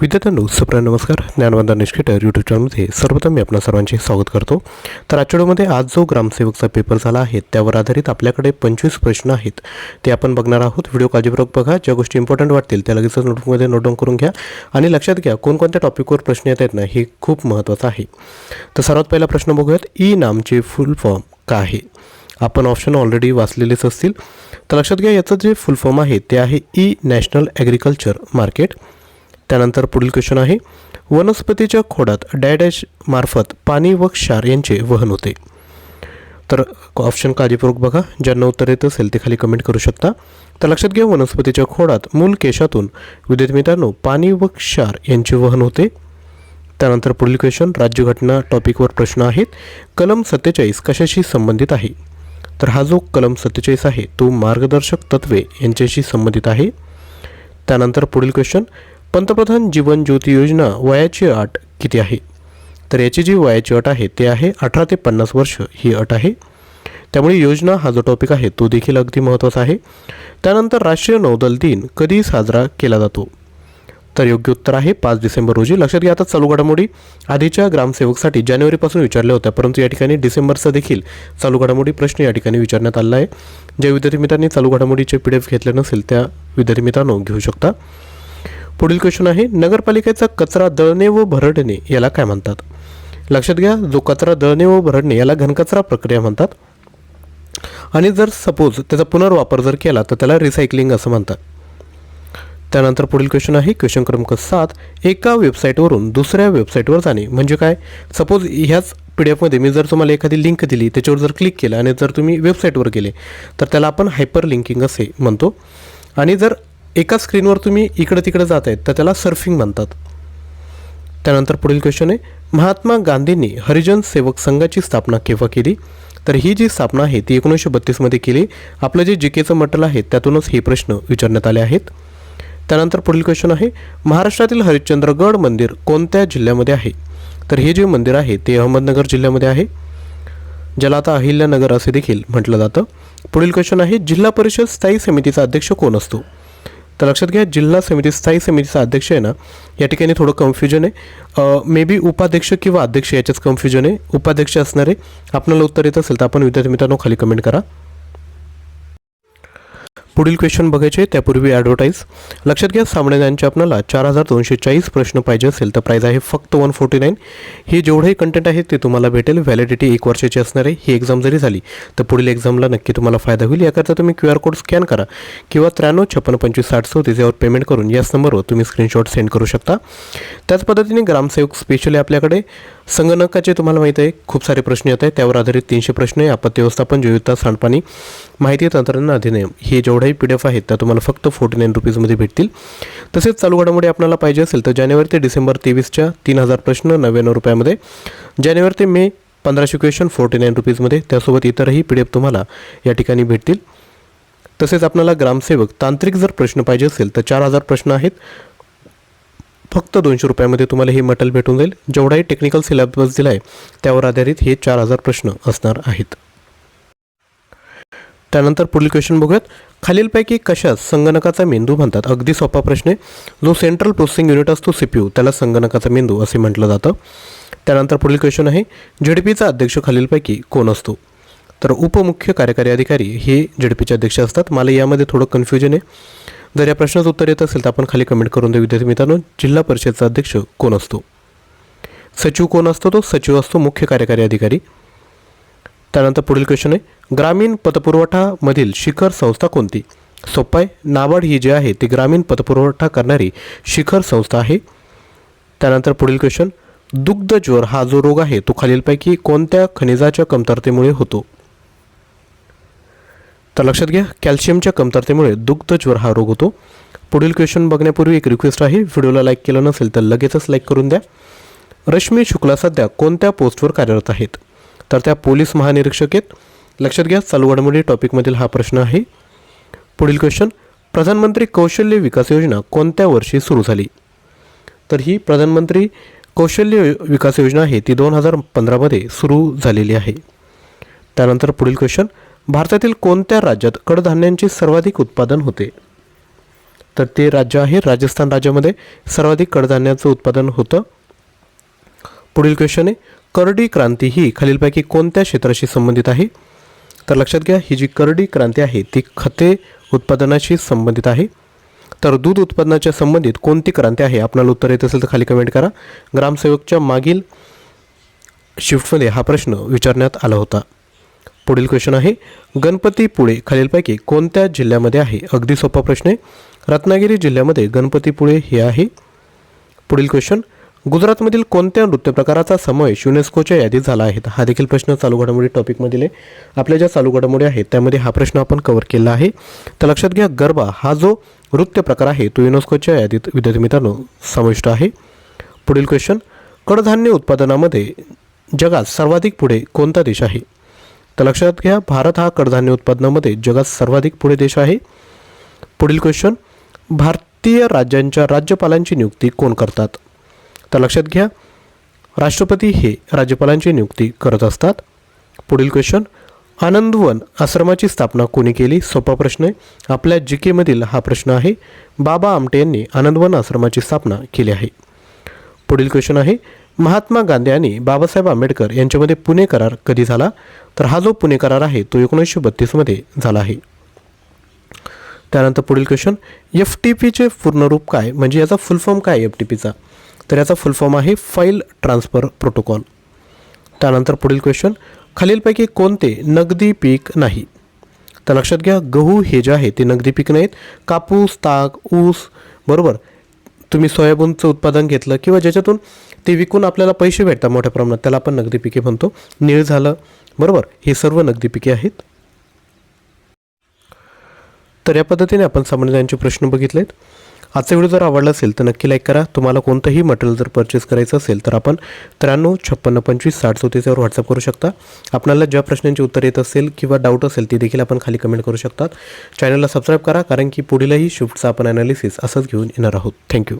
विद्यार्थ्यांनो सुप्रा नमस्कार. ज्ञानवंदा निष्केटर यूट्यूब चॅनलमध्ये सर्वप्रथम मी आपणा सर्वांचे स्वागत करतो. तर आजच्या व्हिडिओमध्ये आज जो ग्रामसेवकचा पेपर झाला आहे त्यावर आधारित आपल्याकडे पंचवीस प्रश्न आहेत. ते आपण बघणार आहोत. व्हिडिओ काळजीपूर्वक बघा. ज्या गोष्टी इम्पॉर्टंट वाटतील त्या लगेचच नोटबुकमध्ये नोट डाऊन करून घ्या. आणि लक्षात घ्या कोणकोणत्या टॉपिकवर प्रश्न येत आहेत ना हे खूप महत्त्वाचं आहे. तर सर्वात पहिला प्रश्न बघूयात. ई नामचे फुल फॉर्म का आहे? आपण ऑप्शन ऑलरेडी वाचलेलेच असतील. तर लक्षात घ्या याचं जे फुल फॉर्म आहे ते आहे ई नॅशनल ॲग्रिकल्चर मार्केट त्यानंतर पुढील क्वेश्चन आहे. वनस्पतीच्या खोडात डॅडॅश मार्फत पाणी व क्षार यांचे वहन होते. तर ऑप्शन काळजीपूर्वक बघा. ज्यांना उत्तर येत असेल ते खाली कमेंट करू शकता. तर लक्षात घ्या वनस्पतीच्या खोडात मूल केशातून विद्युत मित्रांनो पाणी व क्षार यांचे वहन होते. त्यानंतर पुढील क्वेश्चन राज्यघटना टॉपिकवर प्रश्न आहेत. कलम सत्तेचाळीस कशाशी संबंधित आहे? तर हा जो कलम सत्तेचाळीस आहे तो मार्गदर्शक तत्वे यांच्याशी संबंधित आहे. त्यानंतर पुढील क्वेश्चन पंतप्रधान जीवन ज्योती योजना वयाची अट किती आहे? तर याची जी वयाची अट आहे ते आहे अठरा ते पन्नास वर्ष ही अट आहे. त्यामुळे योजना हा जो टॉपिक आहे तो देखील अगदी महत्त्वाचा आहे. त्यानंतर राष्ट्रीय नौदल दिन कधी साजरा केला जातो? तर योग्य उत्तर आहे पाच डिसेंबर रोजी. लक्षात घ्या आता चालू घडामोडी. आधीच्या ग्रामसेवकसाठी जानेवारीपासून विचारल्या होत्या परंतु या ठिकाणी डिसेंबरचा देखील चालू घडामोडी प्रश्न या ठिकाणी विचारण्यात आला आहे. ज्या विद्यार्थी मित्रांनी चालू घडामोडीचे पी डी एफ घेतले नसेल त्या विद्यार्थी मित्रांनो घेऊ शकता. पुढील क्वेश्चन आहे नगरपालिकेचा कचरा दळणे व भरडणे याला काय म्हणतात? लक्षात घ्या जो कचरा दळणे व भरडणे याला घनकचरा प्रक्रिया म्हणतात. आणि जर सपोज त्याचा पुनर्वापर जर केला तर त्याला रिसायकलिंग असं म्हणतात. त्यानंतर पुढील क्वेश्चन आहे क्वेश्चन क्रमांक सात एका वेबसाईटवरून दुसऱ्या वेबसाईटवर जाणे. म्हणजे काय? सपोज ह्याच पी डी एफमध्ये मी जर तुम्हाला एखादी लिंक दिली त्याच्यावर जर क्लिक केलं आणि जर तुम्ही वेबसाईटवर गेले तर त्याला आपण हायपर लिंकिंग असे म्हणतो. आणि जर एका स्क्रीनवर तुम्ही इकडं तिकडं जात आहेत तर त्याला सर्फिंग म्हणतात. त्यानंतर पुढील क्वेश्चन आहे महात्मा गांधींनी हरिजन सेवक संघाची स्थापना केव्हा केली? तर ही जी स्थापना आहे ती एकोणीसशे बत्तीसमध्ये केली. आपलं जे जी केचं मटल आहे त्यातूनच हे प्रश्न विचारण्यात आले आहेत. त्यानंतर पुढील क्वेश्चन आहे महाराष्ट्रातील हरिश्चंद्रगड मंदिर कोणत्या जिल्ह्यामध्ये आहे? तर हे जे मंदिर आहे ते अहमदनगर जिल्ह्यामध्ये आहे. ज्याला आता अहिल्यानगर असे देखील म्हटलं जातं. पुढील क्वेश्चन आहे जिल्हा परिषद स्थायी समितीचा अध्यक्ष कोण असतो? तर लक्षात घ्या जिल्हा समिती स्थायी समितीचा अध्यक्ष आहे ना या ठिकाणी थोडं कन्फ्युजन आहे. मे बी उपाध्यक्ष किंवा अध्यक्ष याच्याच कन्फ्युजन आहे. उपाध्यक्ष असणारे आपल्याला उत्तर येत असेल तर आपण विद्यार्थी मित्रांनो खाली कमेंट करा. पुढील क्वेश्चन बघायचे त्यापूर्वी ॲडव्हर्टाईज लक्षात घ्या सामने आपल्याला चार हजार दोनशे चाळीस प्रश्न पाहिजे असेल तर प्राईज आहे फक्त वन फोर्टी नाईन हे जेवढंही कंटेंट आहे ते तुम्हाला भेटेल. व्हॅलिडिटी एक वर्षाची असणार आहे. ही एक्झाम जरी झाली तर पुढील एक्झामला नक्की तुम्हाला फायदा होईल. याकरता तुम्ही क्यू आर कोड स्कॅन करा. किंवा त्र्याण्णव छप्पन्न पंचवीस साठ सो यावर पेमेंट करून याच नंबरवर तुम्ही स्क्रीनशॉट सेंड करू शकता. त्याच पद्धतीने ग्रामसेवक स्पेशली आपल्याकडे. संगणकाचे तुम्हाला माहीत आहे खूप सारे प्रश्न येत आहेत. त्यावर आधारित तीनशे प्रश्न आहे. आपत्ती व्यवस्थापन जीविता सांडपाणी माहिती तंत्रज्ञान अधिनियम. हे जेवढे जेवढाही पी डी एफ आहेत त्या तुम्हाला फक्त फोर्टी नाईन रुपीजमध्ये भेटतील. तसेच चालू घडामोडी आपल्याला पाहिजे असेल तर जानेवारी ते डिसेंबर तेवीसच्या तीन हजार प्रश्न नव्याण्णव रुपयामध्ये. जानेवारी ते मे पंधराशे क्वेश्चन फोर्टी नाईन रुपीजमध्ये त्यासोबत इतरही पी डी एफ तुम्हाला या ठिकाणी भेटतील. तसेच आपल्याला ग्रामसेवक तांत्रिक जर प्रश्न पाहिजे असेल तर चार हजार प्रश्न आहेत. फक्त दोनशे रुपयामध्ये तुम्हाला हे मटेरियल भेटून जाईल. जेवढाही टेक्निकल सिलेबस दिला आहे त्यावर आधारित हे चार हजार प्रश्न असणार आहेत. त्यानंतर पुढील क्वेश्चन बघूयात. खालीलपैकी कशात संगणकाचा मेंदू म्हणतात? अगदी सोपा प्रश्न आहे. जो सेंट्रल प्रोसेसिंग युनिट असतो सी पी यू त्याला संगणकाचा मेंदू असे म्हटलं जातं. त्यानंतर पुढील क्वेश्चन आहे. झेडपीचा अध्यक्ष खालीलपैकी कोण असतो? तर उपमुख्य कार्यकारी अधिकारी हे झेडपीचे अध्यक्ष असतात. मला यामध्ये थोडं कन्फ्युजन आहे. जर या प्रश्नाचं उत्तर येत असेल तर आपण खाली कमेंट करून देऊ. विद्यार्थी मित्रांनो जिल्हा परिषदचा अध्यक्ष कोण असतो? सचिव कोण असतो तो? सचिव असतो मुख्य कार्यकारी अधिकारी. त्यानंतर पुढील क्वेश्चन आहे. ग्रामीण पतपुरवठामधील शिखर संस्था कोणती? सोपाय आहे. नाबार्ड ही जी आहे ती ग्रामीण पतपुरवठा करणारी शिखर संस्था आहे. त्यानंतर पुढील क्वेश्चन दुग्धज्वर हा जो रोग आहे तो खालीलपैकी कोणत्या खनिजाच्या कमतरतेमुळे होतो? तर लक्षात घ्या कॅल्शियमच्या कमतरतेमुळे दुग्धज्वर हा रोग होतो. पुढील क्वेश्चन बघण्यापूर्वी एक रिक्वेस्ट आहे. व्हिडिओला लाईक केलं नसेल तर लगेचच लाईक करून द्या. रश्मी शुक्ला सध्या कोणत्या पोस्टवर कार्यरत आहेत? तर त्या पोलीस महानिरीक्षक आहेत. लक्षात घ्या चालू घडामोडी टॉपिकमधील हा प्रश्न आहे. पुढील क्वेश्चन प्रधानमंत्री कौशल्य विकास योजना कोणत्या वर्षी सुरू झाली? तर ही प्रधानमंत्री कौशल्य विकास योजना आहे ती दोन हजार पंधरामध्ये सुरू झालेली आहे. त्यानंतर पुढील क्वेश्चन भारतातील कोणत्या राज्यात कडधान्यांचे सर्वाधिक उत्पादन होते? तर ते राज्य आहे राजस्थान राज्यामध्ये सर्वाधिक कडधान्याचं उत्पादन होतं. पुढील क्वेश्चन आहे करडी क्रांती ही खालीलपैकी कोणत्या क्षेत्राशी संबंधित आहे? तर लक्षात घ्या ही जी करडी क्रांती आहे ती खते उत्पादनाशी संबंधित आहे. तर दूध उत्पादनाच्या संबंधित कोणती क्रांती आहे? आपल्याला उत्तर येत असेल तर खाली कमेंट करा. ग्रामसेवकच्या मागील शिफ्टमध्ये हा प्रश्न विचारण्यात आला होता. पुढील क्वेश्चन आहे गणपतीपुळे खालीलपैकी कोणत्या जिल्ह्यामध्ये आहे? अगदी सोपा प्रश्न आहे. रत्नागिरी जिल्ह्यामध्ये गणपतीपुळे हे आहे. पुढील क्वेश्चन गुजरातमधील कोणत्या नृत्य प्रकाराचा समावेश युनेस्कोच्या यादीत झाला आहे? हा देखील प्रश्न चालू घडामोडी टॉपिकमधील आहे. आपल्या ज्या चालू घडामोडी आहेत त्यामध्ये हा प्रश्न आपण कव्हर केला आहे. तर लक्षात घ्या गरबा हा जो नृत्य प्रकार आहे तो युनेस्कोच्या यादीत विद्यार्थी मित्रांनो समाविष्ट आहे. पुढील क्वेश्चन कडधान्य उत्पादनामध्ये जगात सर्वाधिक पुढे कोणता देश आहे? तर लक्षात घ्या भारत हा कडधान्य उत्पादनामध्ये जगात सर्वाधिक पुढे देश आहे. पुढील क्वेश्चन भारतीय राज्यांच्या राज्यपालांची नियुक्ती कोण करतात? तर लक्षात घ्या राष्ट्रपती हे राज्यपालांची नियुक्ती करत असतात. पुढील क्वेश्चन आनंदवन आश्रमाची स्थापना कोणी केली? सोपा प्रश्न आहे. आपल्या जी केमधील हा प्रश्न आहे बाबा आमटे यांनी आनंदवन आश्रमाची स्थापना केली आहे. पुढील क्वेश्चन आहे महात्मा गांधी आणि बाबासाहेब आंबेडकर यांच्यामध्ये पुणे करार कधी झाला? तर हा जो पुणे करार आहे तो एकोणीसशे बत्तीसमध्ये झाला आहे. त्यानंतर पुढील क्वेश्चन एफ टी पीचे पूर्ण रूप काय? म्हणजे याचा फुल फॉर्म काय एफ टी पीचा तर याचा फुल फॉर्म आहे फाईल ट्रान्सफर प्रोटोकॉल त्यानंतर पुढील क्वेश्चन खालीलपैकी कोणते नगदी पीक नाही? तर लक्षात घ्या गहू हे जे आहे ते नगदी पीक नाहीत. कापूस ताग ऊस बरोबर? तुम्ही सोयाबीनचं उत्पादन घेतलं किंवा ज्याच्यातून ते विकून आपल्याला पैसे भेटतात मोठ्या प्रमाणात त्याला आपण नगदी पिके म्हणतो. निळ झालं बरोबर? हे सर्व नगदी पिके आहेत. तर या पद्धतीने आपण सामान्यांचे प्रश्न बघितलेत. आजचा व्हिडिओ जर आवडला असेल तर नक्की लाईक करा. तुम्हाला कोणतंही मटेरियल जर परचेस करायचं असेल तर आपण त्र्याण्णव छप्पन्न पंचवीस साठ चौतीसवर व्हॉट्सअप करू शकता. आपल्याला ज्या प्रश्नांची उत्तर येत असेल किंवा डाऊट असेल ती देखील आपण खाली कमेंट करू शकतात. चॅनलला सबस्क्राईब करा कारण की पुढीलही शिफ्टचा आपण ॲनालिसिस असंच घेऊन येणार आहोत. थँक्यू